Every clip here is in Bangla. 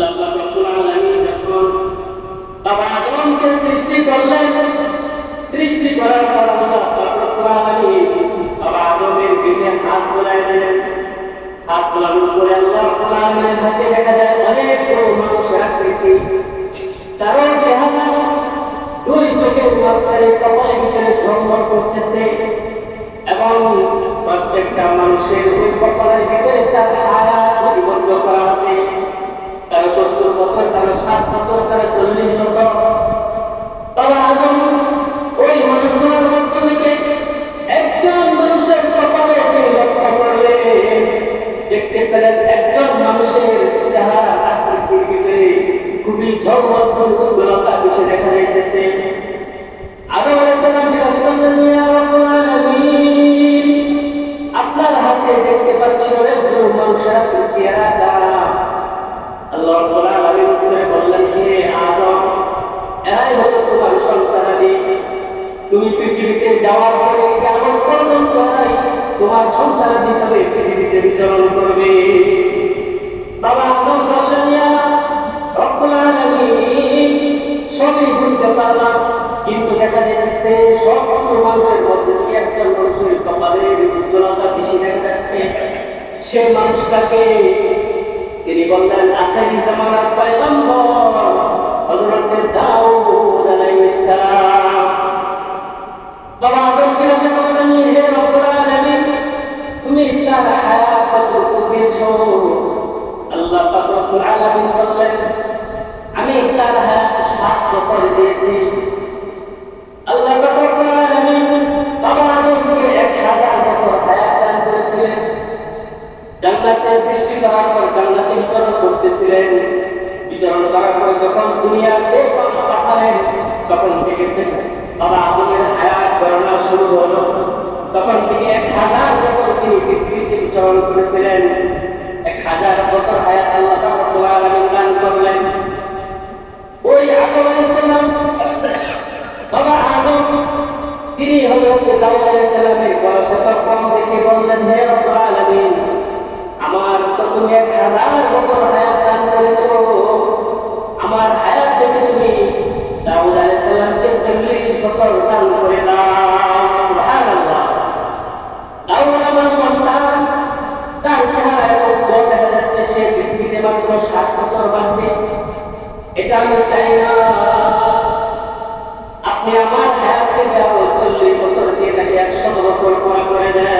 আল্লাহ রাব্বুল সৃষ্টি করলেন, সৃষ্টি করার পর হাত বোলায় দিলেন। হাত বোলানোর পরে আল্লাহ দেখা যায় অনেক বড় ঝলমল করতেছে এবং প্রত্যেকটা মানুষের কপালের ভিতরে তার করা আছে কারও আপনার হাতে দেখতে পাচ্ছি অনেকগুলো মানুষের এরাই হলো তোমার সন্তানাদি তুমি পৃথিবীতে যাওয়ার পরে তোমার সন্তানাদি হিসাবে পৃথিবীতে বিচরণ করবে। কপালের উজ্জ্বলতা বেশি দেখা যাচ্ছে। সে মানুষটাকে তিনি বললেন, আখারি জামানার পয়গম্বর হযরত দাউদ আমি তার হায়াত সাত বছর দিয়েছি। জান্নাতে সৃষ্টি করার পর জান্নাতে বিচরণ করতেছিলেন। বিচরণ করার পর যখন দুনিয়াতে পাঠালেন তখন থেকে বাবা আদমের হায়াত গণনা শুরু হলো। তখন থেকে এক হাজার বছর তিনি পৃথিবীতে বিচরণ করেছিলেন। এক হাজার বছর হায়াত আল্লাহ দান করলেন। ওই আদম আলাইহিস সালাম বাবা আদম, তিনি হযরত দাউদ আলাইহিস সালামের বয়স কম দেখে বললেন, হে রব্বুল আলামিন আমার তো তুমি এক হাজার বছর হায়াত দান করেছ। আমার হায়াত থেকে তুমি দাউদ আলাইহিস সালামকে চল্লিশ বছর দান করে আপনি আমার হায়াত থেকে চল্লিশ বছর দিয়ে তাকে একশো বছর পুরা করে দেন।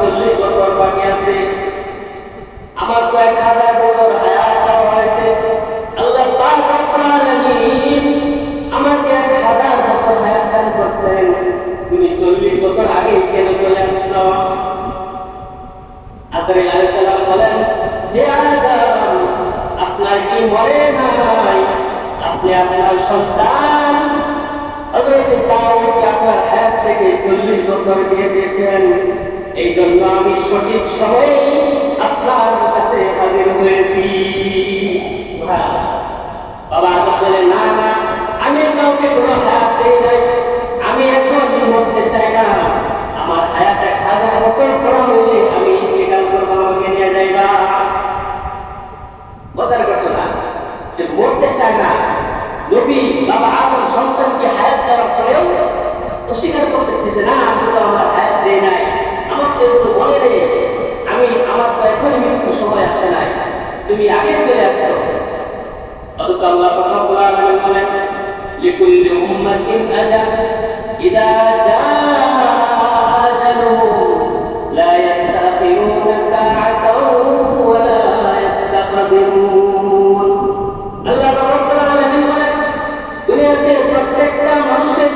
চল্লিশ বছর বাকি আছে। আমার তো এক হাজার বছর হায়াত দেওয়া হয়েছে। আল্লাহ আমাকে এক হাজার বছর হায়াত দান করছেন। তুমি চল্লিশ বছর আগে কেন চলে আসছো আজরাইল আলাইহিস সালাম বলেন আদম, আপনার কি মনে নাই? আপনি থেকে 40 বছর দিয়ে দিয়েছেন? এই জন্য আমি সঠিক সময়ে আপনার কাছে হাজির হয়েছি। বাবা বললেন না না আমি কাউকে কোনো হায়াত দেই নাই। আমি এখন মরতে চাই না, আমার হায়াত এক হাজার বছর পর হইলে আমি ইন্তেকাল করব, আমাকে নিয়ে যাইবা মজার ঘটনা যে মরতে চায় না, নবী বাবা আদম সন্তানকে হায়াত দেওয়ার পরেও অস্বীকার করতেছে না, আমি তো আমার বলে আমি আমার তো এখনই মৃত্যু সময় আছে নাই। তুমি আগে চলে আসছো অথচ আল্লাহ রাব্বুল আলামিন বলেন লিকুল্লি উম্মাতিন আজাল ইদা জাআ আজালুহুম প্রত্যেকটা মানুষের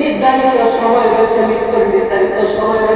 নির্ধারিত সময় রয়েছে, মৃত্যুর নির্ধারিত সময় রয়েছে।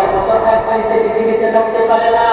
এক পাইছে পৃথিবীতে থাকতে পারে না